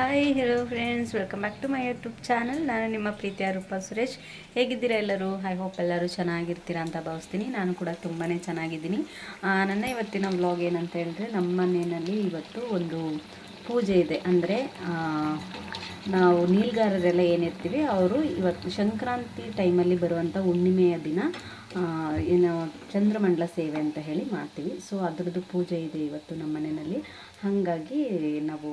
Hi hello friends welcome back to my YouTube channel ನಾನು ನಿಮ್ಮ ಪ್ರೀತಿಯ ರೂಪ ಸುರೇಶ್. ಹೇಗಿದ್ದೀರಾ ಎಲ್ಲರೂ? ಐ ಹೋಪ್ ಎಲ್ಲರೂ ಚೆನ್ನಾಗಿರ್ತೀರಾ ಅಂತ ಭಾವಿಸ್ತೀನಿ. ನಾನು ಕೂಡ ತುಂಬಾ ಚೆನ್ನಾಗಿದ್ದೀನಿ. ನನ್ನ ಇವತ್ತಿನ ವ್ಲಾಗ್ ಏನಂತ ಹೇಳಿದ್ರೆ, ನಮ್ಮ ಮನೆಯಲ್ಲಿ ಇವತ್ತು ಒಂದು ಪೂಜೆ ಇದೆ. ಅಂದರೆ ನಾವು ನೀಲ್ಗಾರರೆಲ್ಲ ಏನಿರ್ತೀವಿ, ಅವರು ಇವತ್ತು ಸಂಕ್ರಾಂತಿ ಟೈಮಲ್ಲಿ ಬರುವಂಥ ಹುಣ್ಣಿಮೆಯ ದಿನ ಏನು ಚಂದ್ರಮಂಡಲ ಸೇವೆ ಅಂತ ಹೇಳಿ ಮಾಡ್ತೀವಿ. ಸೊ ಅದರದ್ದು ಪೂಜೆ ಇದೆ ಇವತ್ತು ನಮ್ಮ ಮನೆಯಲ್ಲಿ. ಹಾಗಾಗಿ ನಾವು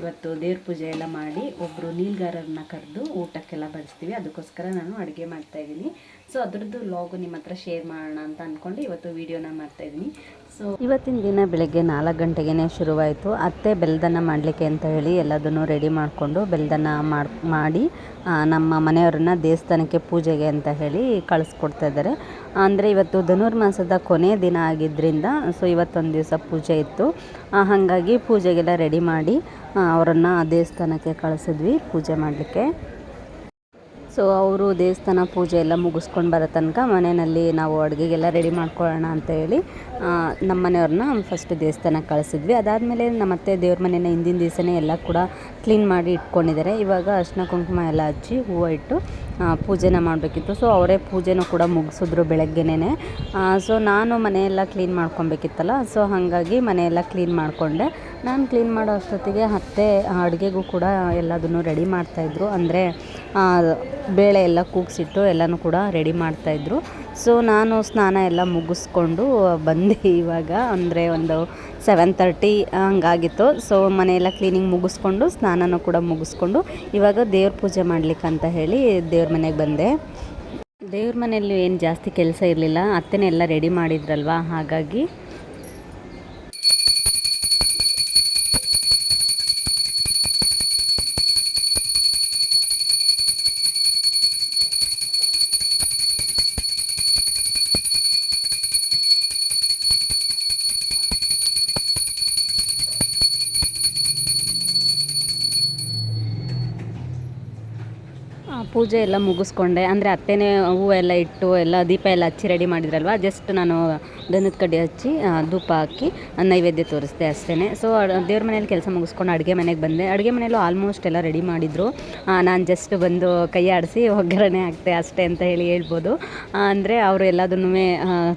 ಇವತ್ತು ದೇವ್ರ ಪೂಜೆ ಎಲ್ಲ ಮಾಡಿ ಒಬ್ಬರು ನೀಲ್ಗಾರರನ್ನ ಕರೆದು ಊಟಕ್ಕೆಲ್ಲ ಬಡಿಸ್ತೀವಿ. ಅದಕ್ಕೋಸ್ಕರ ನಾನು ಅಡುಗೆ ಮಾಡ್ತಾಯಿದ್ದೀನಿ ಸೊ ಅದರದ್ದು ಲಾಗು ನಿಮ್ಮ ಹತ್ರ ಶೇರ್ ಮಾಡೋಣ ಅಂತ ಅಂದ್ಕೊಂಡು ಇವತ್ತು ವೀಡಿಯೋನ ಮಾಡ್ತಾಯಿದ್ದೀನಿ ಸೊ ಇವತ್ತಿನ ದಿನ ಬೆಳಗ್ಗೆ ನಾಲ್ಕು ಗಂಟೆಗೇ ಶುರುವಾಯಿತು. ಅತ್ತೆ ಬೆಲ್ದನ್ನ ಮಾಡಲಿಕ್ಕೆ ಅಂತ ಹೇಳಿ ಎಲ್ಲದನ್ನು ರೆಡಿ ಮಾಡಿಕೊಂಡು ಬೆಲ್ದನ್ನ ಮಾಡಿ ನಮ್ಮ ಮನೆಯವ್ರನ್ನ ದೇವಸ್ಥಾನಕ್ಕೆ ಪೂಜೆಗೆ ಅಂತ ಹೇಳಿ ಕಳಿಸ್ಕೊಡ್ತಾ ಇದ್ದಾರೆ. ಅಂದರೆ ಇವತ್ತು ಧನುರ್ಮಾಸದ ಕೊನೆಯ ದಿನ ಆಗಿದ್ದರಿಂದ ಸೊ ಇವತ್ತೊಂದು ದಿವಸ ಪೂಜೆ ಇತ್ತು. ಹಾಗಾಗಿ ಪೂಜೆಗೆಲ್ಲ ರೆಡಿ ಮಾಡಿ ಅವರನ್ನು ದೇವಸ್ಥಾನಕ್ಕೆ ಕಳಿಸಿದ್ವಿ ಪೂಜೆ ಮಾಡಲಿಕ್ಕೆ. ಸೊ ಅವರು ದೇವಸ್ಥಾನ ಪೂಜೆ ಎಲ್ಲ ಮುಗಿಸ್ಕೊಂಡು ಬರೋ ತನಕ ಮನೆಯಲ್ಲಿ ನಾವು ಅಡುಗೆಗೆಲ್ಲ ರೆಡಿ ಮಾಡ್ಕೊಳ್ಳೋಣ ಅಂತ ಹೇಳಿ ನಮ್ಮ ಮನೆಯವ್ರನ್ನ ಫಸ್ಟ್ ದೇವಸ್ಥಾನಕ್ಕೆ ಕಳಿಸಿದ್ವಿ. ಅದಾದಮೇಲೆ ನಮ್ಮ ಅತ್ತೆ ದೇವ್ರ ಮನೆಯ ಹಿಂದಿನ ದಿವಸನೇ ಎಲ್ಲ ಕೂಡ ಕ್ಲೀನ್ ಮಾಡಿ ಇಟ್ಕೊಂಡಿದ್ದಾರೆ. ಇವಾಗ ಅರ್ಶಿನ ಕುಂಕುಮ ಎಲ್ಲ ಹಚ್ಚಿ ಹೂವು ಇಟ್ಟು ಪೂಜೆನ ಮಾಡಬೇಕಿತ್ತು. ಸೊ ಅವರೇ ಪೂಜೆನೂ ಕೂಡ ಮುಗಿಸಿದ್ರು ಬೆಳಗ್ಗೆನೇ ಸೊ ನಾನು ಮನೆಯೆಲ್ಲ ಕ್ಲೀನ್ ಮಾಡ್ಕೊಬೇಕಿತ್ತಲ್ಲ ಸೊ ಹಾಗಾಗಿ ಮನೆಯೆಲ್ಲ ಕ್ಲೀನ್ ಮಾಡಿಕೊಂಡೆ. ನಾನು ಕ್ಲೀನ್ ಮಾಡೋ ಅಷ್ಟೊತ್ತಿಗೆ ಅತ್ತೆ ಅಡುಗೆಗೂ ಕೂಡ ಎಲ್ಲದನ್ನು ರೆಡಿ ಮಾಡ್ತಾಯಿದ್ರು ಅಂದರೆ ಬೇಳೆ ಎಲ್ಲ ಕೂಗಿಸಿಟ್ಟು ಎಲ್ಲನೂ ಕೂಡ ರೆಡಿ ಮಾಡ್ತಾಯಿದ್ರು. ಸೊ ನಾನು ಸ್ನಾನ ಎಲ್ಲ ಮುಗಿಸ್ಕೊಂಡು ಬಂದೆ ಇವಾಗ, ಅಂದರೆ ಒಂದು ಸೆವೆನ್ ತರ್ಟಿ ಹಂಗಾಗಿತ್ತು. ಸೊ ಮನೆಯೆಲ್ಲ ಕ್ಲೀನಿಂಗ್ ಮುಗಿಸ್ಕೊಂಡು, ಸ್ನಾನನೂ ಕೂಡ ಮುಗಿಸ್ಕೊಂಡು, ಇವಾಗ ದೇವ್ರ ಪೂಜೆ ಮಾಡ್ಲಿಕ್ಕೆ ಅಂತ ಹೇಳಿ ದೇವ್ರ ಮನೆಗೆ ಬಂದೆ. ದೇವ್ರ ಮನೆಯಲ್ಲಿ ಏನು ಜಾಸ್ತಿ ಕೆಲಸ ಇರಲಿಲ್ಲ ಅತ್ತೆನೇ ಎಲ್ಲ ರೆಡಿ ಮಾಡಿದ್ರಲ್ವ, ಹಾಗಾಗಿ ಪೂಜೆ ಎಲ್ಲ ಮುಗಿಸ್ಕೊಂಡೆ. ಅಂದರೆ ಅತ್ತೆನೇ ಹೂವು ಎಲ್ಲ ಇಟ್ಟು ಎಲ್ಲ ದೀಪ ಎಲ್ಲ ಹಚ್ಚಿ ರೆಡಿ ಮಾಡಿದ್ರಲ್ವ? ಜಸ್ಟ್ ನಾನು ದನದ ಕಡ್ಡಿ ಹಚ್ಚಿ ಧೂಪ ಹಾಕಿ ನೈವೇದ್ಯ ತೋರಿಸ್ದೆ ಅಷ್ಟೇ ಸೊ ದೇವ್ರ ಮನೇಲಿ ಕೆಲಸ ಮುಗಿಸ್ಕೊಂಡು ಅಡುಗೆ ಮನೆಗೆ ಬಂದೆ. ಅಡುಗೆ ಮನೇಲೂ ಆಲ್ಮೋಸ್ಟ್ ಎಲ್ಲ ರೆಡಿ ಮಾಡಿದರು. ನಾನು ಜಸ್ಟ್ ಬಂದು ಕೈ ಆಡಿಸಿ ಒಗ್ಗರಣೆ ಹಾಕ್ತೆ ಅಷ್ಟೇ ಅಂತ ಹೇಳಿ ಹೇಳ್ಬೋದು. ಅಂದರೆ ಅವರು ಎಲ್ಲದನ್ನು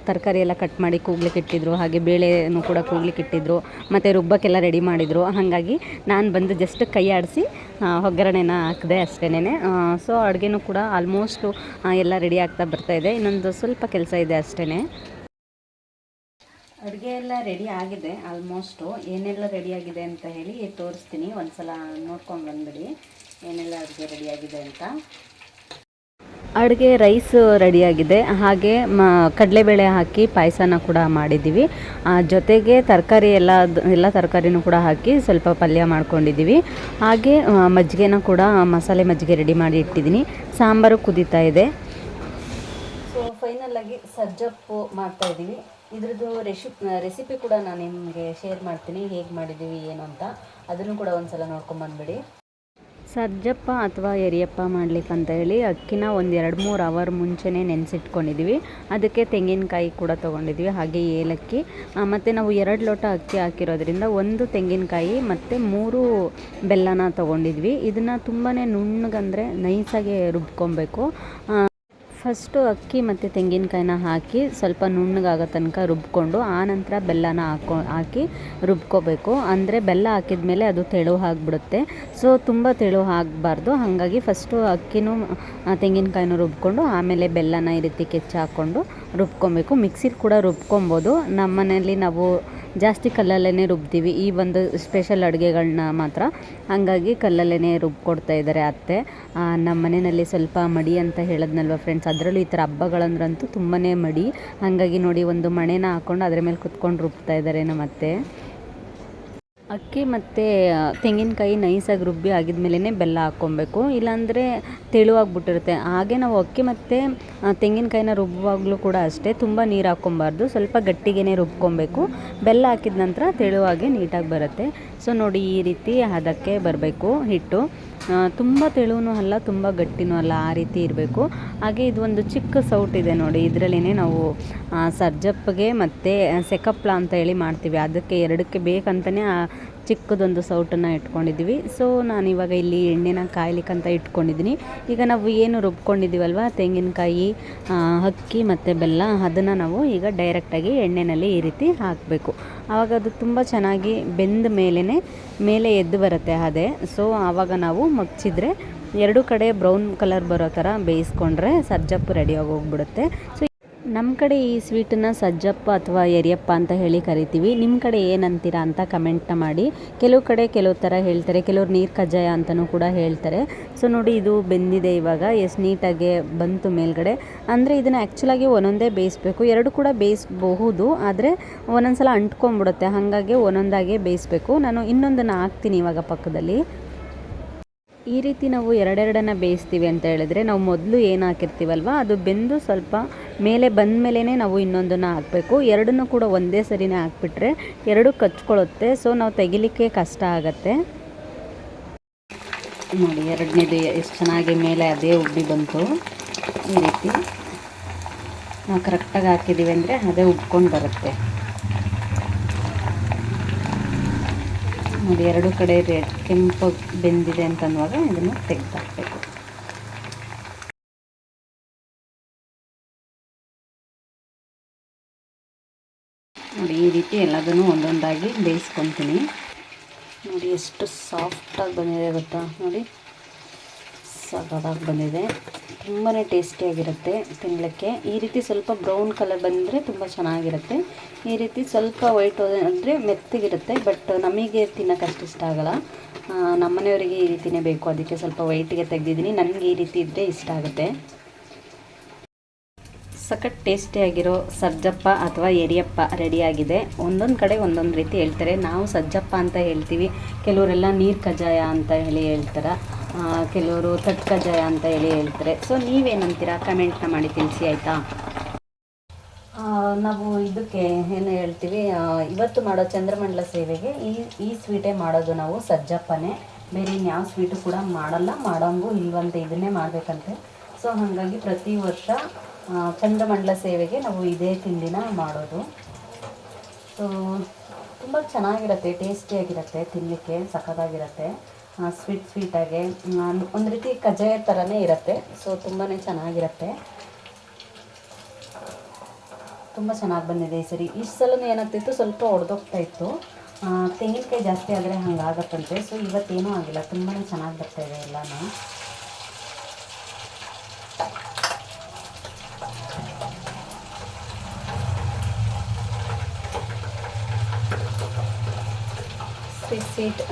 ತರಕಾರಿ ಎಲ್ಲ ಕಟ್ ಮಾಡಿ ಕೂಗ್ಲಿಕ್ಕೆ ಇಟ್ಟಿದ್ರು, ಹಾಗೆ ಬೇಳೆನೂ ಕೂಡ ಕೂಗ್ಲಿಕ್ಕೆ ಇಟ್ಟಿದ್ರು, ಮತ್ತು ರುಬ್ಬಕ್ಕೆಲ್ಲ ರೆಡಿ ಮಾಡಿದರು. ಹಾಗಾಗಿ ನಾನು ಬಂದು ಜಸ್ಟ್ ಕೈ ಆಡಿಸಿ ಒಗ್ಗರಣೆನ ಹಾಕಿದೆ ಅಷ್ಟೇ ಸೊ ಅಡುಗೆನೂ ಕೂಡ ಆಲ್ಮೋಸ್ಟು ಎಲ್ಲ ರೆಡಿ ಆಗ್ತಾ ಬರ್ತಾ ಇದೆ. ಇನ್ನೊಂದು ಸ್ವಲ್ಪ ಕೆಲಸ ಇದೆ ಅಷ್ಟೇ ಅಡುಗೆ ಎಲ್ಲ ರೆಡಿ ಆಗಿದೆ ಆಲ್ಮೋಸ್ಟು ಏನೆಲ್ಲ ರೆಡಿ ಆಗಿದೆ ಅಂತ ಹೇಳಿ ತೋರಿಸ್ತೀನಿ. ಒಂದ್ಸಲ ನೋಡ್ಕೊಂಡು ಬಂದ್ಬಿಡಿ ಏನೆಲ್ಲ ಅಡುಗೆ ರೆಡಿ ಆಗಿದೆ ಅಂತ. ಅಡುಗೆ ರೈಸ್ ರೆಡಿಯಾಗಿದೆ ಹಾಗೆ ಮ ಕಡಲೆಬೇಳೆ ಹಾಕಿ ಪಾಯಸನ ಕೂಡ ಮಾಡಿದ್ದೀವಿ. ಜೊತೆಗೆ ತರಕಾರಿ ಎಲ್ಲ ಎಲ್ಲ ತರಕಾರಿನೂ ಕೂಡ ಹಾಕಿ ಸ್ವಲ್ಪ ಪಲ್ಯ ಮಾಡ್ಕೊಂಡಿದ್ದೀವಿ. ಹಾಗೆ ಮಜ್ಜಿಗೆನ ಕೂಡ ಮಸಾಲೆ ಮಜ್ಜಿಗೆ ರೆಡಿ ಮಾಡಿ ಇಟ್ಟಿದ್ದೀನಿ. ಸಾಂಬಾರು ಕುದೀತಾ ಇದೆ. ಸೊ ಫೈನಲ್ ಆಗಿ ಸಜ್ಜಪ್ಪು ಮಾಡ್ತಾ ಇದ್ದೀವಿ. ಇದ್ರದ್ದು ರೆಸಿಪ್ ರೆಸಿಪಿ ಕೂಡ ನಾನು ನಿಮಗೆ ಶೇರ್ ಮಾಡ್ತೀನಿ, ಹೇಗೆ ಮಾಡಿದ್ದೀವಿ, ಏನು ಅಂತ. ಅದನ್ನು ಕೂಡ ಒಂದ್ಸಲ ನೋಡ್ಕೊಂಬಂದ್ಬಿಡಿ ಸಜ್ಜಪ್ಪ ಅಥವಾ ಎರಿಯಪ್ಪ ಮಾಡ್ಲಿಕ್ಕೆ ಅಂತ ಹೇಳಿ ಅಕ್ಕಿನ ಒಂದು ಎರಡು ಮೂರು ಅವರ್ ಮುಂಚೆನೇ ನೆನೆಸಿಟ್ಕೊಂಡಿದ್ದೀವಿ ಅದಕ್ಕೆ ತೆಂಗಿನಕಾಯಿ ಕೂಡ ತೊಗೊಂಡಿದ್ವಿ, ಹಾಗೆ ಏಲಕ್ಕಿ. ಮತ್ತು ನಾವು ಎರಡು ಲೋಟ ಅಕ್ಕಿ ಹಾಕಿರೋದ್ರಿಂದ ಒಂದು ತೆಂಗಿನಕಾಯಿ ಮತ್ತು ಮೂರು ಬೆಲ್ಲನ ತೊಗೊಂಡಿದ್ವಿ. ಇದನ್ನು ತುಂಬಾ ನುಣ್ಣಗಂದರೆ ನೈಸಾಗೆ ರುಬ್ಕೊಬೇಕು. ಫಸ್ಟು ಅಕ್ಕಿ ಮತ್ತು ತೆಂಗಿನಕಾಯಿನ ಹಾಕಿ ಸ್ವಲ್ಪ ನುಣ್ಣಗಾಗೋ ತನಕ ರುಬ್ಕೊಂಡು, ಆನಂತರ ಬೆಲ್ಲನ ಹಾಕೊ, ಹಾಕಿ ರುಬ್ಕೋಬೇಕು. ಅಂದರೆ ಬೆಲ್ಲ ಹಾಕಿದ ಮೇಲೆ ಅದು ತೆಳು ಆಗಿಬಿಡುತ್ತೆ. ಸೊ, ತುಂಬ ತೆಳು ಆಗಬಾರ್ದು. ಹಾಗಾಗಿ ಫಸ್ಟು ಅಕ್ಕಿನೂ ತೆಂಗಿನಕಾಯಿನೂ ರುಬ್ಕೊಂಡು, ಆಮೇಲೆ ಬೆಲ್ಲನ ಈ ರೀತಿ ಕೆಚ್ಚಿ ಹಾಕ್ಕೊಂಡು ರುಬ್ಕೊಬೇಕು. ಮಿಕ್ಸಿಲಿ ಕೂಡ ರುಬ್ಕೊಬೋದು. ನಮ್ಮ ಮನೆಯಲ್ಲಿ ನಾವು ಜಾಸ್ತಿ ಕಲ್ಲಲ್ಲೇ ರುಬ್ತೀವಿ. ಈ ಒಂದು ಸ್ಪೆಷಲ್ ಅಡುಗೆಗಳನ್ನ ಮಾತ್ರ. ಹಂಗಾಗಿ ಕಲ್ಲಲ್ಲೇ ರುಬ್ಕೊಡ್ತಾ ಇದ್ದಾರೆ ಅತ್ತೆ. ನಮ್ಮ ಮನೆಯಲ್ಲಿ ಸ್ವಲ್ಪ ಮಡಿ ಅಂತ ಹೇಳಿದ್ನಲ್ವ ಫ್ರೆಂಡ್ಸ್ ಅದರಲ್ಲೂ ಈ ಥರ ಹಬ್ಬಗಳಂದ್ರಂತೂ ತುಂಬಾ ಮಡಿ. ಹಾಗಾಗಿ ನೋಡಿ ಒಂದು ಮಣೆನ ಹಾಕ್ಕೊಂಡು ಅದ್ರ ಮೇಲೆ ಕುತ್ಕೊಂಡು ರುಬ್ತಾ ಇದ್ದಾರೆ ನಮ್ಮ ಅತ್ತೆ. ಅಕ್ಕಿ ಮತ್ತು ತೆಂಗಿನಕಾಯಿ ನೈಸಾಗಿ ರುಬ್ಬಿ ಆಗಿದ್ಮೇಲೆ ಬೆಲ್ಲ ಹಾಕ್ಕೊಬೇಕು. ಇಲ್ಲಾಂದರೆ ತೆಳುವಾಗ್ಬಿಟ್ಟಿರುತ್ತೆ. ಹಾಗೆ ನಾವು ಅಕ್ಕಿ ಮತ್ತು ತೆಂಗಿನಕಾಯಿನ ರುಬ್ಬುವಾಗಲೂ ಕೂಡ ಅಷ್ಟೇ ತುಂಬ ನೀರು ಹಾಕ್ಕೊಬಾರ್ದು. ಸ್ವಲ್ಪ ಗಟ್ಟಿಗೆ ರುಬ್ಕೊಬೇಕು. ಬೆಲ್ಲ ಹಾಕಿದ ನಂತರ ತೆಳುವಾಗೆ ನೀಟಾಗಿ ಬರುತ್ತೆ. ಸೊ ನೋಡಿ ಈ ರೀತಿ ಅದಕ್ಕೆ ಬರಬೇಕು ಹಿಟ್ಟು. ತುಂಬ ತೆಳುವೂ ಅಲ್ಲ ತುಂಬ ಗಟ್ಟಿನೂ ಅಲ್ಲ ಆ ರೀತಿ ಇರಬೇಕು. ಹಾಗೆ ಇದು ಒಂದು ಚಿಕ್ಕ ಸೌಟ್ ಇದೆ ನೋಡಿ ಇದರಲ್ಲೇ ನಾವು ಆ, ಸರ್ಜಪ್ಪಗೆ ಮತ್ತು ಸೆಕಪ್ಲ ಅಂತ ಹೇಳಿ ಮಾಡ್ತೀವಿ. ಅದಕ್ಕೆ ಎರಡಕ್ಕೆ ಬೇಕಂತಲೇ ಚಿಕ್ಕದೊಂದು ಸೌಟನ್ನು ಇಟ್ಕೊಂಡಿದ್ದೀವಿ. ಸೊ ನಾನು ಇವಾಗ ಇಲ್ಲಿ ಎಣ್ಣೆನ ಕಾಯ್ಲಿಕ್ಕಂತ ಇಟ್ಕೊಂಡಿದ್ದೀನಿ. ಈಗ ನಾವು ಏನು ರುಬ್ಕೊಂಡಿದ್ದೀವಲ್ವ? ತೆಂಗಿನಕಾಯಿ ಅಕ್ಕಿ ಮತ್ತು ಬೆಲ್ಲ, ಅದನ್ನು ನಾವು ಈಗ ಡೈರೆಕ್ಟಾಗಿ ಎಣ್ಣೆಯಲ್ಲಿ ಈ ರೀತಿ ಹಾಕಬೇಕು. ಆವಾಗ ಅದು ತುಂಬ ಚೆನ್ನಾಗಿ ಬೆಂದ ಮೇಲೇ ಮೇಲೆ ಎದ್ದು ಬರುತ್ತೆ ಅದೇ ಸೊ ಆವಾಗ ನಾವು ಮಗ್ಚಿದ್ರೆ ಎರಡು ಕಡೆ ಬ್ರೌನ್ ಕಲರ್ ಬರೋ ಥರ ಬೇಯಿಸ್ಕೊಂಡ್ರೆ ಸರ್ಜಪ್ಪು ರೆಡಿಯಾಗಿ ಹೋಗ್ಬಿಡುತ್ತೆ. ಸೊ ನಮ್ಮ ಕಡೆ ಈ ಸ್ವೀಟನ್ನು ಸಜ್ಜಪ್ಪ ಅಥವಾ ಎರಿಯಪ್ಪ ಅಂತ ಹೇಳಿ ಕರಿತೀವಿ. ನಿಮ್ಮ ಕಡೆ ಏನಂತೀರಾ ಅಂತ ಕಮೆಂಟ್ನ ಮಾಡಿ. ಕೆಲವು ಕಡೆ ಕೆಲವು ಥರ ಹೇಳ್ತಾರೆ. ಕೆಲವ್ರು ನೀರು ಕಜ್ಜಾಯ ಅಂತಲೂ ಕೂಡ ಹೇಳ್ತಾರೆ. ಸೊ ನೋಡಿ, ಇದು ಬೆಂದಿದೆ ಇವಾಗ. ಎಷ್ಟು ನೀಟಾಗಿ ಬಂತು ಮೇಲ್ಗಡೆ. ಅಂದರೆ ಇದನ್ನು ಆ್ಯಕ್ಚುಲಾಗಿ ಒಂದೊಂದೇ ಬೇಯಿಸ್ಬೇಕು. ಎರಡು ಕೂಡ ಬೇಯಿಸಬಹುದು. ಆದರೆ ಒಂದೊಂದು ಸಲ ಅಂಟ್ಕೊಂಬಿಡುತ್ತೆ ಹಾಗಾಗಿ ಒಂದೊಂದಾಗೆ ಬೇಯಿಸ್ಬೇಕು. ನಾನು ಇನ್ನೊಂದನ್ನು ಹಾಕ್ತೀನಿ ಇವಾಗ ಪಕ್ಕದಲ್ಲಿ. ಈ ರೀತಿ ನಾವು ಎರಡೆರಡನ್ನು ಬೇಯಿಸ್ತೀವಿ ಅಂತ ಹೇಳಿದ್ರೆ ನಾವು ಮೊದಲು ಏನು ಹಾಕಿರ್ತೀವಲ್ವ? ಅದು ಬೆಂದು ಸ್ವಲ್ಪ ಮೇಲೆ ಬಂದ ಮೇಲೇ ನಾವು ಇನ್ನೊಂದನ್ನು ಹಾಕಬೇಕು. ಎರಡನ್ನೂ ಕೂಡ ಒಂದೇ ಸರಿನೇ ಹಾಕ್ಬಿಟ್ರೆ ಎರಡು ಕಚ್ಕೊಳ್ಳುತ್ತೆ. ಸೊ ನಾವು ತೆಗಿಲಿಕ್ಕೆ ಕಷ್ಟ ಆಗತ್ತೆ. ನೋಡಿ, ಎರಡನೇದು ಎಷ್ಟು ಚೆನ್ನಾಗಿ ಮೇಲೆ ಅದೇ ಉಬ್ಬಿ ಬಂತು. ಈ ರೀತಿ ನಾವು ಕರೆಕ್ಟಾಗಿ ಹಾಕಿದ್ದೀವಿ ಅಂದರೆ ಅದೇ ಉಬ್ಕೊಂಡು ಬರುತ್ತೆ. ನೋಡಿ, ಎರಡು ಕಡೆ ರೆಡ್ ಕೆಂಪು ಬೆಂದಿದೆ ಅಂತ ಅನ್ನುವಾಗ ಇದನ್ನು ತೆಗೆದಾಕಬೇಕು. ನೋಡಿ, ಈ ರೀತಿ ಎಲ್ಲದನ್ನು ಒಂದೊಂದಾಗಿ ಬೇಯಿಸ್ಕೊತೀನಿ. ನೋಡಿ, ಎಷ್ಟು ಸಾಫ್ಟಾಗಿ ಬಂದಿದೆ ಗೊತ್ತಾ? ನೋಡಿ. ಸಗದಾಗಿ ಬಂದಿದೆ. ತುಂಬಾ ಟೇಸ್ಟಿಯಾಗಿರುತ್ತೆ ತಿನ್ನಲಿಕ್ಕೆ ಈ ರೀತಿ ಸ್ವಲ್ಪ ಬ್ರೌನ್ ಕಲರ್ ಬಂದರೆ ತುಂಬ ಚೆನ್ನಾಗಿರುತ್ತೆ. ಈ ರೀತಿ ಸ್ವಲ್ಪ ವೈಟ್ ಅಂದರೆ ಮೆತ್ತಗಿರುತ್ತೆ, ಬಟ್ ನಮಗೆ ತಿನ್ನೋಕೆ ಅಷ್ಟು ಇಷ್ಟ ಆಗಲ್ಲ. ನಮ್ಮನೆಯವರಿಗೆ ಈ ರೀತಿನೇ ಬೇಕು. ಅದಕ್ಕೆ ಸ್ವಲ್ಪ ವೈಟಿಗೆ ತೆಗೆದಿದ್ದೀನಿ. ನನಗೆ ಈ ರೀತಿ ಇದ್ದರೆ ಇಷ್ಟ ಆಗುತ್ತೆ. ಸಖತ್ ಟೇಸ್ಟಿಯಾಗಿರೋ ಸಜ್ಜಪ್ಪ ಅಥವಾ ಎರಿಯಪ್ಪ ರೆಡಿಯಾಗಿದೆ. ಒಂದೊಂದು ಕಡೆ ಒಂದೊಂದು ರೀತಿ ಹೇಳ್ತಾರೆ. ನಾವು ಸಜ್ಜಪ್ಪ ಅಂತ ಹೇಳ್ತೀವಿ. ಕೆಲವರೆಲ್ಲ ನೀರು ಕಜ್ಜಾಯ ಅಂತ ಹೇಳಿ ಹೇಳ್ತಾರೆ. ಕೆಲವರು ತಟ್ ಕಜ್ಜಾಯ ಅಂತ ಹೇಳಿ ಹೇಳ್ತಾರೆ. ಸೊ ನೀವೇನಂತೀರಾ? ಕಮೆಂಟ್ನ ಮಾಡಿ ತಿಳಿಸಿ, ಆಯಿತಾ? ನಾವು ಇದಕ್ಕೆ ಏನು ಹೇಳ್ತೀವಿ ಇವತ್ತು ಮಾಡೋ ಚಂದ್ರಮಂಡಲ ಸೇವೆಗೆ ಈ ಈ ಸ್ವೀಟೇ ಮಾಡೋದು ನಾವು ಸಜ್ಜಪ್ಪನೇ. ಬೇರೆ ಇನ್ಯಾವ ಸ್ವೀಟು ಕೂಡ ಮಾಡಲ್ಲ, ಮಾಡೋಂಗೂ ಇಲ್ವಂತೆ ಇದನ್ನೇ ಮಾಡಬೇಕಂತೆ. ಸೊ ಹಾಗಾಗಿ ಪ್ರತಿ ವರ್ಷ ಚಂದ್ರಮಂಡಲ ಸೇವೆಗೆ ನಾವು ಇದೇ ತಿಂಡಿನ ಮಾಡೋದು. ಸೊ ತುಂಬ ಚೆನ್ನಾಗಿರುತ್ತೆ, ಟೇಸ್ಟಿಯಾಗಿರುತ್ತೆ ತಿನ್ನಲಿಕ್ಕೆ ಸಖತ್ತಾಗಿರುತ್ತೆ. ಸ್ವೀಟ್ ಸ್ವೀಟಾಗೆ ಒಂದು ರೀತಿ ಕಜ್ಜಾಯ ಥರನೇ ಇರುತ್ತೆ. ಸೊ ತುಂಬಾ ಚೆನ್ನಾಗಿರುತ್ತೆ. ತುಂಬ ಚೆನ್ನಾಗಿ ಬಂದಿದೆ ಈ ಸರಿ. ಇಷ್ಟು ಸಲ ಏನಾಗ್ತಿತ್ತು? ಸ್ವಲ್ಪ ಒಡೆದೋಗ್ತಾ ಇತ್ತು. ತೆಂಗಿನಕಾಯಿ ಜಾಸ್ತಿ ಆದರೆ ಹಂಗಾಗತ್ತಂತೆ. ಸೊ ಇವತ್ತೇನೂ ಆಗಿಲ್ಲ. ತುಂಬಾ ಚೆನ್ನಾಗಿ ಬರ್ತಾ ಇದೆ ಎಲ್ಲನೂ. ಸ್ವೀಟ್ ಸ್ವೀಟ್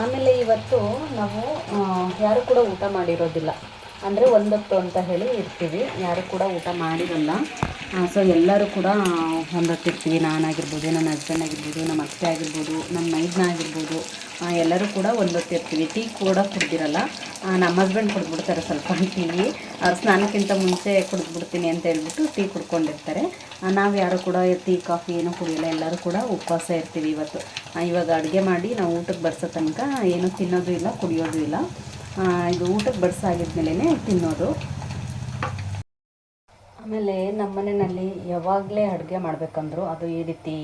ಆಮೇಲೆ ಇವತ್ತು ನಾವು ಯಾರು ಕೂಡ ಊಟ ಮಾಡಿರೋದಿಲ್ಲ. ಅಂದರೆ ಒಂದೊತ್ತು ಅಂತ ಹೇಳಿ ಇರ್ತೀವಿ. ಯಾರು ಕೂಡ ಊಟ ಮಾಡಿರಲ್ಲ. ಸೊ ಎಲ್ಲರೂ ಕೂಡ ಹೊಂದೊತ್ತಿರ್ತೀವಿ. ನಾನಾಗಿರ್ಬೋದು ನನ್ನ ಹಸ್ಬೆಂಡ್ ಆಗಿರ್ಬೋದು, ನಮ್ಮ ಅತ್ತೆ ಆಗಿರ್ಬೋದು, ನಮ್ಮ ಮೈದ್ನ ಆಗಿರ್ಬೋದು ಎಲ್ಲರೂ ಕೂಡ ಹೊಂದೊತ್ತಿರ್ತೀವಿ. ಟೀ ಕೂಡ ಕುಡ್ದಿರಲ್ಲ. ನಮ್ಮ ಹಸ್ಬೆಂಡ್ ಕುಡಿದ್ಬಿಡ್ತಾರೆ ಸ್ವಲ್ಪ ಟೀ ಅವ್ರು ಸ್ನಾನಕ್ಕಿಂತ ಮುಂಚೆ ಕುಡಿದ್ಬಿಡ್ತೀನಿ ಅಂತ ಹೇಳ್ಬಿಟ್ಟು ಟೀ ಕುಡ್ಕೊಂಡಿರ್ತಾರೆ. ನಾವು ಯಾರು ಕೂಡ ಟೀ ಕಾಫಿ ಏನೂ ಕುಡಿಯಲ್ಲ. ಎಲ್ಲರೂ ಕೂಡ ಉಪವಾಸ ಇರ್ತೀವಿ ಇವತ್ತು. ಇವಾಗ ಅಡುಗೆ ಮಾಡಿ ನಾವು ಊಟಕ್ಕೆ ಬರ್ಸೋ ತನಕ ಏನೂ ತಿನ್ನೋದು ಇಲ್ಲ, ಕುಡಿಯೋದು ಇಲ್ಲ. ಇದು ಊಟಕ್ಕೆ ಬಡಿಸಾಗಿದ್ಮೇಲೆ ತಿನ್ನೋದು. ಆಮೇಲೆ ನಮ್ಮ ಮನೆಯಲ್ಲಿ ಯಾವಾಗಲೇ ಅಡುಗೆ ಮಾಡಬೇಕಂದ್ರು ಅದು ಈ ರೀತಿ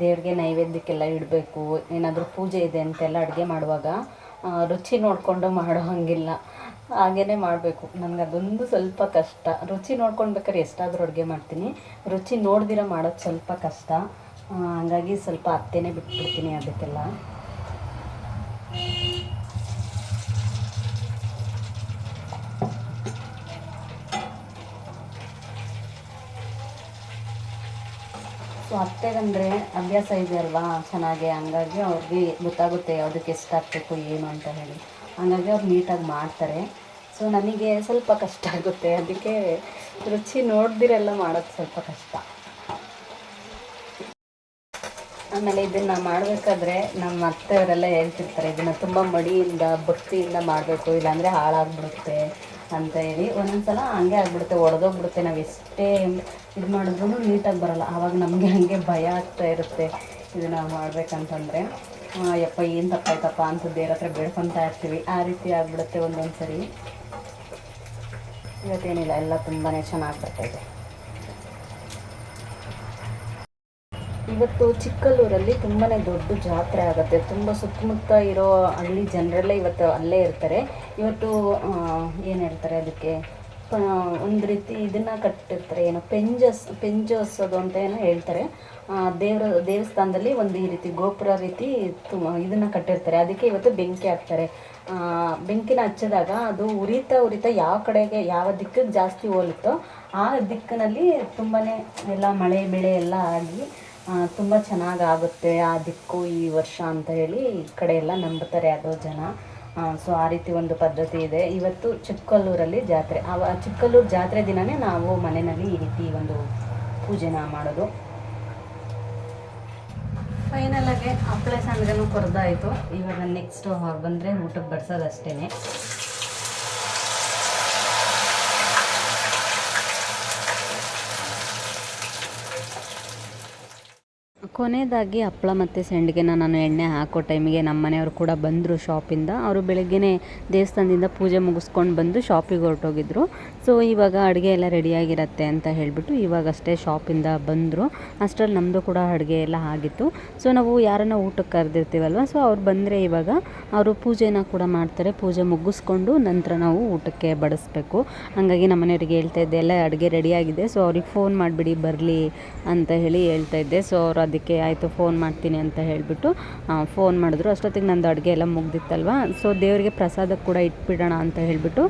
ದೇವ್ರಿಗೆ ನೈವೇದ್ಯಕ್ಕೆಲ್ಲ ಇಡಬೇಕು, ಏನಾದರೂ ಪೂಜೆ ಇದೆ ಅಂತೆಲ್ಲ ಅಡುಗೆ ಮಾಡುವಾಗ ರುಚಿ ನೋಡಿಕೊಂಡು ಮಾಡೋ ಹಂಗಿಲ್ಲ. ಹಾಗೇ ಮಾಡಬೇಕು. ನನಗೆ ಅದೊಂದು ಸ್ವಲ್ಪ ಕಷ್ಟ. ರುಚಿ ನೋಡ್ಕೊಳ್ಬೇಕಾದ್ರೆ ಎಷ್ಟಾದರೂ ಅಡುಗೆ ಮಾಡ್ತೀನಿ. ರುಚಿ ನೋಡ್ದಿರ ಮಾಡೋದು ಸ್ವಲ್ಪ ಕಷ್ಟ. ಹಂಗಾಗಿ ಸ್ವಲ್ಪ ಅತ್ತೇನೆ ಬಿಟ್ಬಿಡ್ತೀನಿ ಅದಕ್ಕೆಲ್ಲ. ಸೊ ಅತ್ತೆಗಂದರೆ ಅಭ್ಯಾಸ ಇದೆ ಅಲ್ವಾ ಚೆನ್ನಾಗಿ. ಹಂಗಾಗಿ ಅವ್ರಿಗೆ ಗೊತ್ತಾಗುತ್ತೆ ಯಾವುದಕ್ಕೆ ಎಷ್ಟು ಹಾಕಬೇಕು, ಏನು ಅಂತ ಹೇಳಿ. ಹಂಗಾಗಿ ಅವ್ರು ನೀಟಾಗಿ ಮಾಡ್ತಾರೆ. ಸೊ ನನಗೆ ಸ್ವಲ್ಪ ಕಷ್ಟ ಆಗುತ್ತೆ. ಅದಕ್ಕೆ ರುಚಿ ನೋಡ್ದಿರೆಲ್ಲ ಮಾಡೋದು ಸ್ವಲ್ಪ ಕಷ್ಟ. ಆಮೇಲೆ ಇದನ್ನು ಮಾಡಬೇಕಾದ್ರೆ ನಮ್ಮ ಅತ್ತೆಯವರೆಲ್ಲ ಹೇಳ್ತಿರ್ತಾರೆ, ಇದನ್ನು ತುಂಬ ಮಡಿಯಿಂದ ಭಕ್ತಿಯಿಂದ ಮಾಡಬೇಕು. ಇಲ್ಲಾಂದರೆ ಹಾಳಾಗ್ಬಿಡುತ್ತೆ ಅಂತ ಹೇಳಿ. ಒಂದೊಂದು ಸಲ ಹಂಗೆ ಆಗ್ಬಿಡುತ್ತೆ, ಒಡೆದೋಗ್ಬಿಡುತ್ತೆ. ನಾವು ಎಷ್ಟೇ ಇದು ಮಾಡಿದ್ರು ನೀಟಾಗಿ ಬರಲ್ಲ. ಆವಾಗ ನಮಗೆ ಹಾಗೆ ಭಯ ಆಗ್ತಾ ಇರುತ್ತೆ. ಇದನ್ನು ಮಾಡಬೇಕಂತಂದರೆ ಯಪ್ಪ, ಏನು ತಪ್ಪಾಯ್ತಪ್ಪ ಅಂತ ದೇವ್ರ ಹತ್ರ ಬೇಡ್ಕೊತಾ ಇರ್ತೀವಿ. ಆ ರೀತಿ ಆಗಿಬಿಡುತ್ತೆ ಒಂದೊಂದು ಸರಿ ಇವತ್ತೇನಿಲ್ಲ, ಎಲ್ಲ ತುಂಬಾ ಚೆನ್ನಾಗಿ ಬರ್ತಾಯಿದೆ ಇವತ್ತು ಚಿಕ್ಕಲ್ಲೂರಲ್ಲಿ ತುಂಬಾ ದೊಡ್ಡ ಜಾತ್ರೆ ಆಗುತ್ತೆ. ತುಂಬ ಸುತ್ತಮುತ್ತ ಇರೋ ಹಳ್ಳಿ ಜನರೆಲ್ಲ ಇವತ್ತು ಅಲ್ಲೇ ಇರ್ತಾರೆ. ಇವತ್ತು ಏನು ಹೇಳ್ತಾರೆ ಅದಕ್ಕೆ? ಒಂದು ರೀತಿ ಇದನ್ನು ಕಟ್ಟಿರ್ತಾರೆ. ಏನೋ ಪೆಂಜಸ್ ಪೆಂಜಸ್ಸೋದು ಅಂತ ಏನೋ ಹೇಳ್ತಾರೆ. ದೇವರ, ದೇವಸ್ಥಾನದಲ್ಲಿ ಒಂದು ಈ ರೀತಿ ಗೋಪುರ ರೀತಿ ತುಂಬ ಇದನ್ನು ಕಟ್ಟಿರ್ತಾರೆ. ಅದಕ್ಕೆ ಇವತ್ತು ಬೆಂಕಿ ಹಾಕ್ತಾರೆ. ಬೆಂಕಿನ ಹಚ್ಚಿದಾಗ ಅದು ಉರಿತಾ ಉರಿತಾ ಯಾವ ಕಡೆಗೆ, ಯಾವ ದಿಕ್ಕಿಗೆ ಜಾಸ್ತಿ ಹೋಲುತ್ತೋ ಆ ದಿಕ್ಕಿನಲ್ಲಿ ತುಂಬಾ ಎಲ್ಲ ಮಳೆ, ಬೆಳೆ ಎಲ್ಲ ಆಗಿ ತುಂಬ ಚೆನ್ನಾಗಿ ಆಗುತ್ತೆ ಆ ದಿಕ್ಕು ಈ ವರ್ಷ ಅಂತ ಹೇಳಿ ಈ ಕಡೆ ಎಲ್ಲ ನಂಬುತ್ತಾರೆ ಅದು ಜನ. ಸೊ ಆ ರೀತಿ ಒಂದು ಪದ್ಧತಿ ಇದೆ. ಇವತ್ತು ಚಿಕ್ಕಲ್ಲೂರಲ್ಲಿ ಜಾತ್ರೆ. ಆ ಚಿಕ್ಕಲ್ಲೂರು ಜಾತ್ರೆ ದಿನವೇ ನಾವು ಮನೆಯಲ್ಲಿ ಈ ರೀತಿ ಒಂದು ಪೂಜೆನ ಮಾಡೋದು. ಫೈನಲಾಗೆ ಹಪ್ಪಳೆ ಸಂಡ್ಗನೂ ಕೊರ್ದಾಯಿತು. ಇವಾಗ ನೆಕ್ಸ್ಟ್ ಬಂದರೆ ಊಟಕ್ಕೆ ಬಡ್ಸೋದು ಅಷ್ಟೇ ಕೊನೆಯದಾಗಿ ಹಪ್ಪಳ ಮತ್ತು ಸೆಂಡಿಗೆನ ನಾನು ಎಣ್ಣೆ ಹಾಕೋ ಟೈಮಿಗೆ ನಮ್ಮ ಮನೆಯವರು ಕೂಡ ಬಂದರು ಶಾಪಿಂದ. ಅವರು ಬೆಳಗ್ಗೆನೇ ದೇವಸ್ಥಾನದಿಂದ ಪೂಜೆ ಮುಗಿಸ್ಕೊಂಡು ಬಂದು ಶಾಪಿಗೆ ಹೊರಟೋಗಿದ್ರು. ಸೊ ಇವಾಗ ಅಡುಗೆ ಎಲ್ಲ ರೆಡಿಯಾಗಿರತ್ತೆ ಅಂತ ಹೇಳಿಬಿಟ್ಟು ಇವಾಗಷ್ಟೇ ಶಾಪಿಂದ ಬಂದರು. ಅಷ್ಟರಲ್ಲಿ ನಮ್ಮದು ಕೂಡ ಅಡುಗೆ ಎಲ್ಲ ಆಗಿತ್ತು. ಸೊ ನಾವು ಯಾರನ್ನ ಊಟಕ್ಕೆ ಕರೆದಿರ್ತೀವಲ್ವ? ಸೊ ಅವ್ರು ಬಂದರೆ ಇವಾಗ ಅವರು ಪೂಜೆನ ಕೂಡ ಮಾಡ್ತಾರೆ. ಪೂಜೆ ಮುಗಿಸ್ಕೊಂಡು ನಂತರ ನಾವು ಊಟಕ್ಕೆ ಬಡಿಸ್ಬೇಕು. ಹಾಗಾಗಿ ನಮ್ಮ ಮನೆಯವ್ರಿಗೆ ಹೇಳ್ತಾ ಇದ್ದೆ, ಎಲ್ಲ ಅಡುಗೆ ರೆಡಿಯಾಗಿದೆ ಸೊ ಅವ್ರಿಗೆ ಫೋನ್ ಮಾಡಿಬಿಡಿ, ಬರಲಿ ಅಂತ ಹೇಳಿ ಹೇಳ್ತಾ ಇದ್ದೆ. ಸೊ ಅವರು ಅದಕ್ಕೆ ಅದಕ್ಕೆ ಆಯಿತು ಫೋನ್ ಮಾಡ್ತೀನಿ ಅಂತ ಹೇಳಿಬಿಟ್ಟು ಫೋನ್ ಮಾಡಿದ್ರು. ಅಷ್ಟೊತ್ತಿಗೆ ನಂದು ಅಡುಗೆ ಎಲ್ಲ ಮುಗ್ದಿತ್ತಲ್ವ? ಸೊ ದೇವರಿಗೆ ಪ್ರಸಾದಕ್ಕೆ ಕೂಡ ಇಟ್ಬಿಡೋಣ ಅಂತ ಹೇಳಿಬಿಟ್ಟು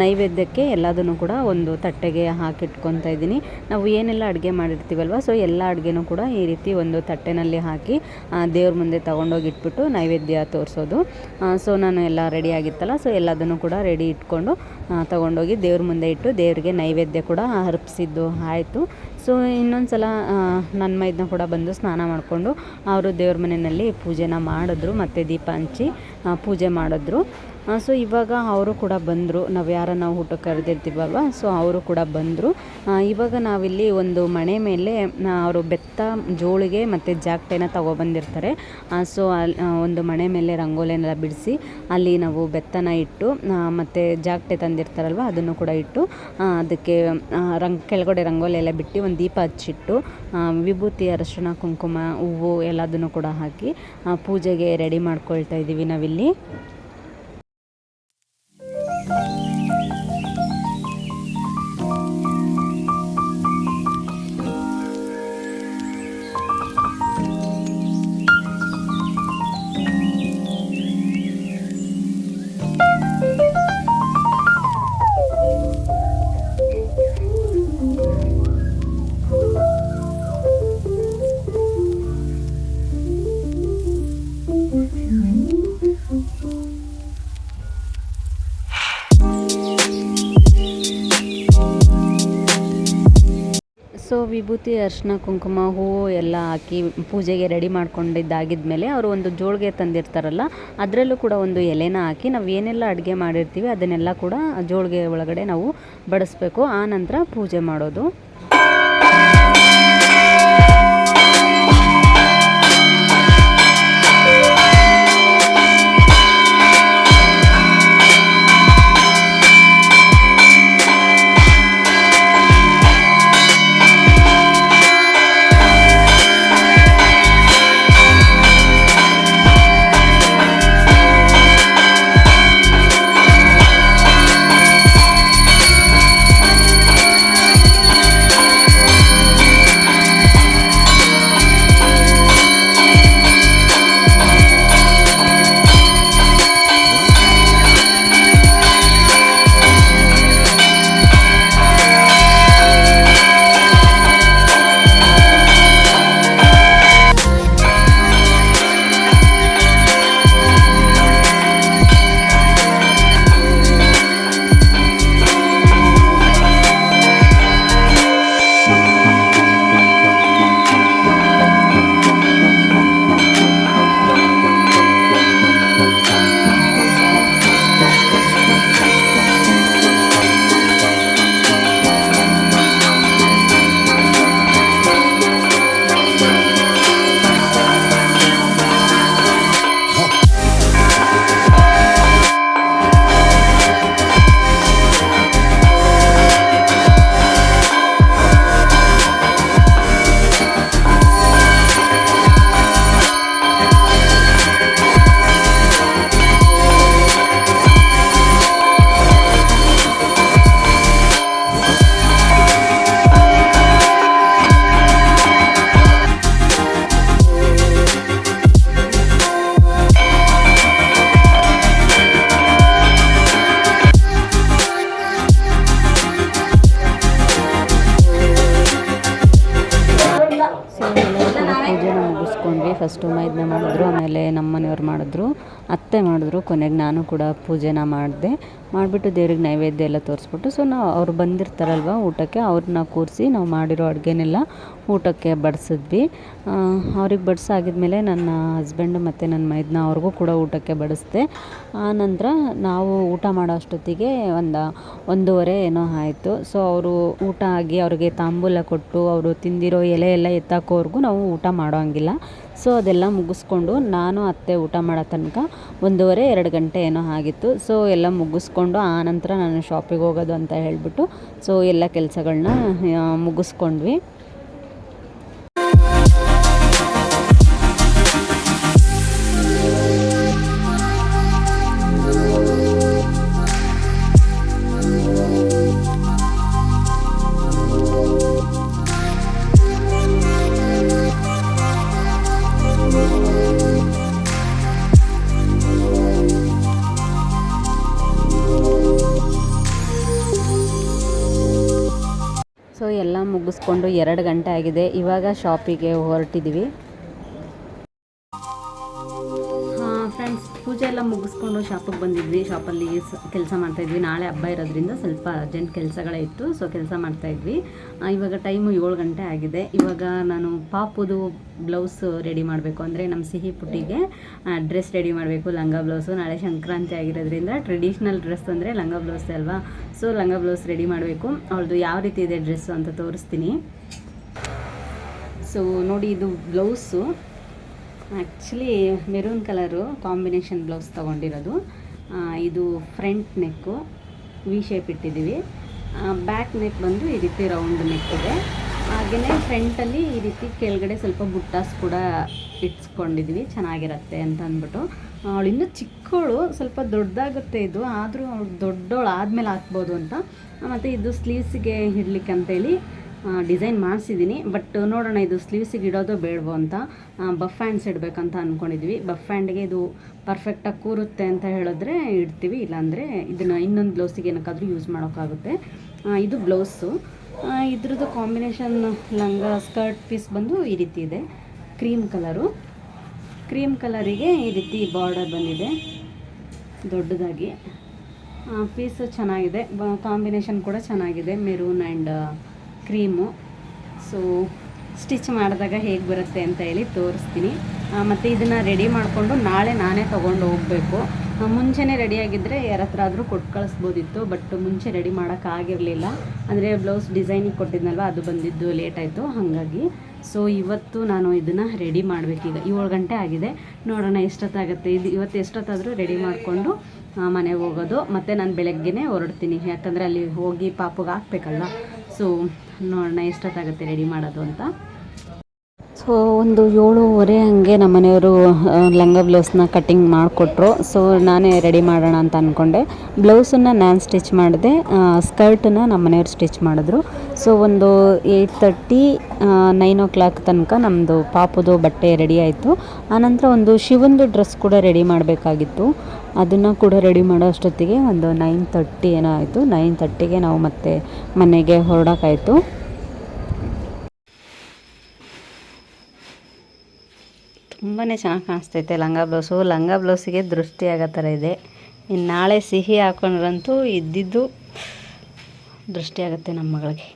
ನೈವೇದ್ಯಕ್ಕೆ ಎಲ್ಲದನ್ನು ಕೂಡ ಒಂದು ತಟ್ಟೆಗೆ ಹಾಕಿಟ್ಕೊತಾ ಇದ್ದೀನಿ. ನಾವು ಏನೆಲ್ಲ ಅಡುಗೆ ಮಾಡಿರ್ತೀವಲ್ವ? ಸೊ ಎಲ್ಲ ಅಡುಗೆನೂ ಕೂಡ ಈ ರೀತಿ ಒಂದು ತಟ್ಟೆನಲ್ಲಿ ಹಾಕಿ ದೇವ್ರ ಮುಂದೆ ತೊಗೊಂಡೋಗಿ ಇಟ್ಬಿಟ್ಟು ನೈವೇದ್ಯ ತೋರಿಸೋದು. ಸೊ ನಾನು ಎಲ್ಲ ರೆಡಿ ಆಗಿತ್ತಲ್ಲ? ಸೊ ಎಲ್ಲದನ್ನು ಕೂಡ ರೆಡಿ ಇಟ್ಕೊಂಡು ತೊಗೊಂಡೋಗಿ ದೇವ್ರ ಮುಂದೆ ಇಟ್ಟು ದೇವರಿಗೆ ನೈವೇದ್ಯ ಕೂಡ ಅರ್ಪಿಸಿದ್ದು. ಆಯಿತು. ಸೊ ಇನ್ನೊಂದು ಸಲ ನನ್ನ ಮೈದನ್ನ ಕೂಡ ಬಂದು ಸ್ನಾನ ಮಾಡಿಕೊಂಡು ಅವರು ದೇವ್ರ ಮನೆಯಲ್ಲಿ ಪೂಜೆನ ಮಾಡಿದ್ರು, ಮತ್ತು ದೀಪ ಹಂಚಿ ಪೂಜೆ ಮಾಡಿದ್ರು. ಸೊ ಇವಾಗ ಅವರು ಕೂಡ ಬಂದರು. ನಾವು ಯಾರನ್ನ ಊಟಕ್ಕೆ ಕರೆದಿರ್ತೀವಲ್ವ? ಸೊ ಅವರು ಕೂಡ ಬಂದರು. ಇವಾಗ ನಾವಿಲ್ಲಿ ಒಂದು ಮನೆ ಮೇಲೆ ಅವರು ಬೆತ್ತ ಜೋಳಿಗೆ ಮತ್ತು ಜಾಕ್ಟೇನ ತಗೊಬಂದಿರ್ತಾರೆ ಸೊ ಅಲ್ಲಿ ಒಂದು ಮನೆ ಮೇಲೆ ರಂಗೋಲಿನೆಲ್ಲ ಬಿಡಿಸಿ ಅಲ್ಲಿ ನಾವು ಬೆತ್ತನ ಇಟ್ಟು ಮತ್ತು ಜಾಕ್ಟೆ ತಂದಿರ್ತಾರಲ್ವ, ಅದನ್ನು ಕೂಡ ಇಟ್ಟು ಅದಕ್ಕೆ ರಂಗ್, ಕೆಳಗಡೆ ರಂಗೋಲಿ ಎಲ್ಲ ಬಿಟ್ಟು ಒಂದು ದೀಪ ಹಚ್ಚಿಟ್ಟು ವಿಭೂತಿ ಅರಶಿನ ಕುಂಕುಮ, ಹೂವು ಎಲ್ಲದನ್ನು ಕೂಡ ಹಾಕಿ ಪೂಜೆಗೆ ರೆಡಿ ಮಾಡ್ಕೊಳ್ತಾ ಇದ್ದೀವಿ ನಾವಿಲ್ಲಿ. ವಿಭೂತಿ ಅರ್ಶಿನ, ಕುಂಕುಮ ಹೂವು ಎಲ್ಲ ಹಾಕಿ ಪೂಜೆಗೆ ರೆಡಿ ಮಾಡ್ಕೊಂಡಿದ್ದಾಗಿದ್ಮೇಲೆ ಅವರು ಒಂದು ಜೋಳಿಗೆ ತಂದಿರ್ತಾರಲ್ಲ, ಅದರಲ್ಲೂ ಕೂಡ ಒಂದು ಎಲೆನ ಹಾಕಿ ನಾವು ಏನೆಲ್ಲ ಅಡುಗೆ ಮಾಡಿರ್ತೀವಿ ಅದನ್ನೆಲ್ಲ ಕೂಡ ಜೋಳಿಗೆ ಒಳಗಡೆ ನಾವು ಬಡಿಸ್ಬೇಕು. ಆ ಪೂಜೆ ಮಾಡೋದು. ಫಸ್ಟು ಮೈದನ ಮಾಡಿದ್ರು, ಆಮೇಲೆ ನಮ್ಮ ಮನೆಯವ್ರು ಮಾಡಿದ್ರು. ಅತ್ತೆ ಮಾಡಿದ್ರು, ಕೊನೆಗೆ ನಾನು ಕೂಡ ಪೂಜೆನ ಮಾಡಿದೆ. ಮಾಡಿಬಿಟ್ಟು ದೇವ್ರಿಗೆ ನೈವೇದ್ಯ ಎಲ್ಲ ತೋರಿಸ್ಬಿಟ್ಟು ಸೊ ನಾವು ಅವ್ರು ಬಂದಿರ್ತಾರಲ್ವ ಊಟಕ್ಕೆ, ಅವ್ರನ್ನ ಕೂರಿಸಿ ನಾವು ಮಾಡಿರೋ ಅಡುಗೆನೆಲ್ಲ ಊಟಕ್ಕೆ ಬಡಿಸಿದ್ವಿ. ಅವ್ರಿಗೆ ಬಡಿಸಾಗಿದ್ಮೇಲೆ ನನ್ನ ಹಸ್ಬೆಂಡ್ ಮತ್ತು ನನ್ನ ಮೈದನ ಅವ್ರಿಗೂ ಕೂಡ ಊಟಕ್ಕೆ ಬಡಿಸ್ದೆ. ಆನಂತರ ನಾವು ಊಟ ಮಾಡೋ ಅಷ್ಟೊತ್ತಿಗೆ ಒಂದು ಒಂದೂವರೆ ಏನೋ ಆಯಿತು. ಸೊ ಅವರು ಊಟ ಆಗಿ ಅವ್ರಿಗೆ ತಾಂಬೂಲ ಕೊಟ್ಟು, ಅವರು ತಿಂದಿರೋ ಎಲೆ ಎಲ್ಲ ಎತ್ತಾಕೋವರೆಗೂ ನಾವು ಊಟ ಮಾಡೋ ಹಂಗಿಲ್ಲ. ಸೊ ಅದೆಲ್ಲ ಮುಗಿಸ್ಕೊಂಡು ನಾನು ಅತ್ತೆ ಊಟ ಮಾಡೋ ತನಕ ಒಂದೂವರೆ, ಎರಡು ಗಂಟೆ ಏನೋ ಆಗಿತ್ತು. ಸೊ ಎಲ್ಲ ಮುಗಿಸ್ಕೊಂಡು ಆನಂತರ ನಾನು ಶಾಪಿಗೆ ಹೋಗೋದು ಅಂತ ಹೇಳಿಬಿಟ್ಟು, ಸೊ ಎಲ್ಲ ಕೆಲಸಗಳನ್ನ ಮುಗಿಸ್ಕೊಂಡ್ವಿ. ಮುಗಿಸ್ಕೊಂಡು ಎರಡು ಗಂಟೆ ಆಗಿದೆ. ಇವಾಗ ಶಾಪಿಗೆ ಹೊರಟಿದ್ದೀವಿ ಪೂಜೆ ಎಲ್ಲ ಮುಗಿಸ್ಕೊಂಡು ಶಾಪಿಗೆ ಬಂದಿದ್ವಿ. ಶಾಪಲ್ಲಿ ಕೆಲಸ ಮಾಡ್ತಾಯಿದ್ವಿ ನಾಳೆ ಹಬ್ಬ ಇರೋದ್ರಿಂದ ಸ್ವಲ್ಪ ಅರ್ಜೆಂಟ್ ಕೆಲಸಗಳೇ ಇತ್ತು. ಸೊ ಕೆಲಸ ಮಾಡ್ತಾಯಿದ್ವಿ ಇವಾಗ ಟೈಮು ಏಳು ಗಂಟೆ ಆಗಿದೆ. ಇವಾಗ ನಾನು ಪಾಪುದು ಬ್ಲೌಸ್ ರೆಡಿ ಮಾಡಬೇಕು. ಅಂದರೆ ನಮ್ಮ ಸಿಹಿ ಪುಟ್ಟಿಗೆ ಡ್ರೆಸ್ ರೆಡಿ ಮಾಡಬೇಕು. ಲಂಗ ಬ್ಲೌಸು ನಾಳೆ ಸಂಕ್ರಾಂತಿ ಆಗಿರೋದ್ರಿಂದ ಟ್ರೆಡಿಷ್ನಲ್ ಡ್ರೆಸ್ ಅಂದರೆ ಲಂಗ ಬ್ಲೌಸ್ ಅಲ್ವಾ? ಸೊ ಲಂಗ ಬ್ಲೌಸ್ ರೆಡಿ ಮಾಡಬೇಕು. ಅವಳದು ಯಾವ ರೀತಿ ಇದೆ ಡ್ರೆಸ್ಸು ಅಂತ ತೋರಿಸ್ತೀನಿ. ಸೊ ನೋಡಿ ಇದು blouse actually maroon colour combination blouse ತೊಗೊಂಡಿರೋದು. ಇದು ಫ್ರಂಟ್ ನೆಕ್ಕು ವಿ ಶೇಪ್ ಇಟ್ಟಿದ್ದೀವಿ. ಬ್ಯಾಕ್ ನೆಕ್ ಬಂದು ಈ ರೀತಿ ರೌಂಡ್ ನೆಕ್ ಇದೆ. ಹಾಗೆಯೇ ಫ್ರಂಟಲ್ಲಿ ಈ ರೀತಿ ಕೆಳಗಡೆ ಸ್ವಲ್ಪ ಬುಟ್ಟಾಸ್ ಕೂಡ ಇಟ್ಸ್ಕೊಂಡಿದ್ದೀವಿ ಚೆನ್ನಾಗಿರತ್ತೆ ಅಂತ ಅಂದ್ಬಿಟ್ಟು. ಅವಳು ಇನ್ನೂ ಚಿಕ್ಕವಳು ಸ್ವಲ್ಪ ದೊಡ್ಡದಾಗುತ್ತೆ ಇದು. ಆದರೂ ಅವಳು ದೊಡ್ಡವಳು ಆದಮೇಲೆ ಹಾಕ್ಬೋದು ಅಂತ. ಮತ್ತು ಇದು ಸ್ಲೀವ್ಸ್ಗೆ ಇಡ್ಲಿಕ್ಕೆ ಅಂತೇಳಿ ಡಿಸೈನ್ ಮಾಡಿಸಿದ್ದೀನಿ. ಬಟ್ ನೋಡೋಣ, ಇದು ಸ್ಲೀವ್ಸಿಗೆ ಇಡೋದು ಬೇಡವೋ ಅಂತ ಬಫ್ ಹ್ಯಾಂಡ್ಸ್ ಇಡಬೇಕಂತ ಅಂದ್ಕೊಂಡಿದ್ವಿ ಬಫ್ ಹ್ಯಾಂಡ್ಗೆ ಇದು ಪರ್ಫೆಕ್ಟಾಗಿ ಕೂರುತ್ತೆ ಅಂತ ಹೇಳಿದ್ರೆ ಇಡ್ತೀವಿ. ಇಲ್ಲಾಂದರೆ ಇದನ್ನು ಇನ್ನೊಂದು ಬ್ಲೌಸಿಗೆ ಏನಕ್ಕಾದರೂ ಯೂಸ್ ಮಾಡೋಕ್ಕಾಗುತ್ತೆ. ಇದು ಬ್ಲೌಸು ಇದ್ರದ್ದು ಕಾಂಬಿನೇಷನ್ ಲಂಗ ಸ್ಕರ್ಟ್ ಪೀಸ್ ಬಂದು ಈ ರೀತಿ ಇದೆ. ಕ್ರೀಮ್ ಕಲರು ಕ್ರೀಮ್ ಕಲರಿಗೆ ಈ ರೀತಿ ಬಾರ್ಡರ್ ಬಂದಿದೆ. ದೊಡ್ಡದಾಗಿ. ಪೀಸು ಚೆನ್ನಾಗಿದೆ. ಕಾಂಬಿನೇಷನ್ ಕೂಡ ಚೆನ್ನಾಗಿದೆ. Maroon and cream. So stitch ಮಾಡಿದಾಗ ಹೇಗೆ ಬರುತ್ತೆ ಅಂತ ಹೇಳಿ ತೋರಿಸ್ತೀನಿ. ಮತ್ತು ಇದನ್ನು ರೆಡಿ ಮಾಡಿಕೊಂಡು ನಾಳೆ ನಾನೇ ತೊಗೊಂಡು ಹೋಗಬೇಕು. ಮುಂಚೆನೇ ರೆಡಿಯಾಗಿದ್ದರೆ ಯಾರ ಹತ್ರ ಆದರೂ ಕೊಟ್ಟು ಕಳಿಸ್ಬೋದಿತ್ತು ಬಟ್ ಮುಂಚೆ ರೆಡಿ ಮಾಡೋಕ್ಕಾಗಿರಲಿಲ್ಲ ಅಂದರೆ ಬ್ಲೌಸ್ ಡಿಸೈನಿಗೆ ಕೊಟ್ಟಿದ್ನಲ್ವ, ಅದು ಬಂದಿದ್ದು ಲೇಟ್ ಆಯಿತು, ಹಾಗಾಗಿ. ಸೊ ಇವತ್ತು ನಾನು ಇದನ್ನು ರೆಡಿ ಮಾಡಬೇಕೀಗ. ಏಳು ಗಂಟೆ ಆಗಿದೆ. ನೋಡೋಣ ಎಷ್ಟೊತ್ತಾಗುತ್ತೆ. ಇದು ಇವತ್ತು ಎಷ್ಟೊತ್ತಾದರೂ ರೆಡಿ ಮಾಡಿಕೊಂಡು ಮನೆಗೆ ಹೋಗೋದು. ಮತ್ತು ನಾನು ಬೆಳಗ್ಗೆನೇ ಹೊರಡ್ತೀನಿ. ಯಾಕಂದರೆ ಅಲ್ಲಿ ಹೋಗಿ ಪಾಪಗೆ ಹಾಕ್ಬೇಕಲ್ಲ ಸೊ ನೋಡೋಣ ಎಷ್ಟೊತ್ತಾಗುತ್ತೆ ರೆಡಿ ಮಾಡೋದು ಅಂತ. ಒಂದು ಏಳೂವರೆ ಹಂಗೆ ನಮ್ಮ ಮನೆಯವರು ಲಂಗ ಬ್ಲೌಸ್ನ ಕಟ್ಟಿಂಗ್ ಮಾಡಿಕೊಟ್ರು. ಸೊ ನಾನೇ ರೆಡಿ ಮಾಡೋಣ ಅಂತ ಅಂದ್ಕೊಂಡೆ ಬ್ಲೌಸನ್ನು ನಾನು ಸ್ಟಿಚ್ ಮಾಡಿದೆ ಸ್ಕರ್ಟನ್ನ ನಮ್ಮ ಮನೆಯವ್ರು ಸ್ಟಿಚ್ ಮಾಡಿದ್ರು. ಸೊ ಒಂದು eight thirty nine o'clock ತನಕ ನಮ್ಮದು ಪಾಪುದು ಬಟ್ಟೆ ರೆಡಿ ಆಯಿತು. ಆನಂತರ ಒಂದು ಶಿವಂದು ಡ್ರೆಸ್ ಕೂಡ ರೆಡಿ ಮಾಡಬೇಕಾಗಿತ್ತು. ಅದನ್ನು ಕೂಡ ರೆಡಿ ಮಾಡೋ ಅಷ್ಟೊತ್ತಿಗೆ ಒಂದು ನೈನ್ ತರ್ಟಿ ಏನೋ ಆಯಿತು. ನೈನ್ ತರ್ಟಿಗೆ ನಾವು ಮತ್ತೆ ಮನೆಗೆ ಹೊರಡೋಕ್ಕಾಯಿತು ತುಂಬಾ ಚೆನ್ನಾಗಿ ಕಾಣಿಸ್ತೈತೆ ಲಂಗ ಬ್ಲೌಸು. ಲಂಗ ಬ್ಲೌಸಿಗೆ ದೃಷ್ಟಿ ಆಗೋ ಥರ ಇದೆ. ಇನ್ನು ನಾಳೆ ಸಿಹಿ ಹಾಕೊಂಡ್ರಂತೂ ಇದ್ದಿದ್ದು ದೃಷ್ಟಿ ಆಗುತ್ತೆ ನಮ್ಮ ಮಗಳಿಗೆ.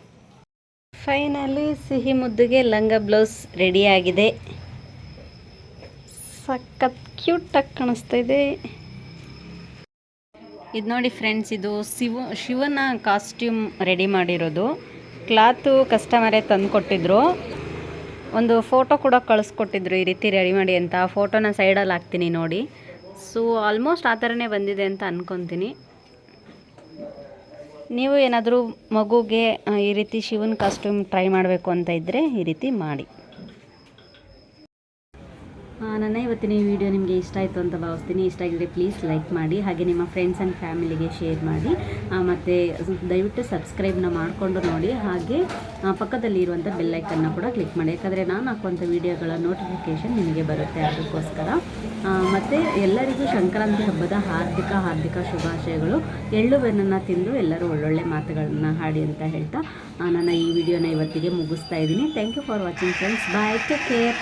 ಫೈನಲಿ ಸಿಹಿ ಮುದ್ದೆಗೆ ಲಂಗ ಬ್ಲೌಸ್ ರೆಡಿಯಾಗಿದೆ ಸಖತ್ ಕ್ಯೂಟಾಗಿ ಕಾಣಿಸ್ತಾ ಇದೆ. ಇದು ನೋಡಿ ಫ್ರೆಂಡ್ಸ್, ಇದು ಶಿವ, ಶಿವನ ಕಾಸ್ಟ್ಯೂಮ್ ರೆಡಿ ಮಾಡಿರೋದು. ಕ್ಲಾತು ಕಸ್ಟಮರೇ ತಂದು ಕೊಟ್ಟಿದ್ರು ಒಂದು ಫೋಟೋ ಕೂಡ ಕಳಿಸ್ಕೊಟ್ಟಿದ್ರು ಈ ರೀತಿ ರೆಡಿ ಮಾಡಿ ಅಂತ. ಆ ಫೋಟೋನ ಸೈಡಲ್ಲಿ ಹಾಕ್ತೀನಿ ನೋಡಿ. ಸೊ ಆಲ್ಮೋಸ್ಟ್ ಆ ಥರನೇ ಬಂದಿದೆ ಅಂತ ಅಂದ್ಕೊತೀನಿ ನೀವು ಏನಾದರೂ ಮಗುಗೆ ಈ ರೀತಿ ಶಿವನ ಕಾಸ್ಟ್ಯೂಮ್ ಟ್ರೈ ಮಾಡಬೇಕು ಅಂತ ಇದ್ದರೆ ಈ ರೀತಿ ಮಾಡಿ. ನನ್ನ ಇವತ್ತಿನ ಈ ವಿಡಿಯೋ ನಿಮಗೆ ಇಷ್ಟ ಆಯಿತು ಅಂತ ಭಾವಿಸ್ತೀನಿ. ಇಷ್ಟ ಆಗಿದ್ರೆ ಪ್ಲೀಸ್ ಲೈಕ್ ಮಾಡಿ, ಹಾಗೆ ನಿಮ್ಮ ಫ್ರೆಂಡ್ಸ್ ಆ್ಯಂಡ್ ಫ್ಯಾಮಿಲಿಗೆ ಶೇರ್ ಮಾಡಿ. ಮತ್ತು ದಯವಿಟ್ಟು ಸಬ್ಸ್ಕ್ರೈಬ್ನ ಮಾಡಿಕೊಂಡು ನೋಡಿ. ಹಾಗೆ ಪಕ್ಕದಲ್ಲಿ ಇರುವಂಥ ಬೆಲ್ಲೈಕನ್ನ ಕೂಡ ಕ್ಲಿಕ್ ಮಾಡಿ. ಯಾಕಂದರೆ ನಾನು ಹಾಕುವಂಥ ವೀಡಿಯೋಗಳ ನೋಟಿಫಿಕೇಷನ್ ನಿಮಗೆ ಬರುತ್ತೆ ಅದಕ್ಕೋಸ್ಕರ. ಮತ್ತು ಎಲ್ಲರಿಗೂ ಸಂಕ್ರಾಂತಿ ಹಬ್ಬದ ಹಾರ್ದಿಕ ಹಾರ್ದಿಕ ಶುಭಾಶಯಗಳು. ಎಳ್ಳು ಬೆನ್ನನ್ನು ತಿಂದು ಎಲ್ಲರೂ ಒಳ್ಳೊಳ್ಳೆ ಮಾತುಗಳನ್ನ ಹಾಡಿ ಅಂತ ಹೇಳ್ತಾ ನನ್ನ ಈ ವಿಡಿಯೋನ ಇವತ್ತಿಗೆ ಮುಗಿಸ್ತಾ ಇದ್ದೀನಿ. Thank you for watching friends bye take care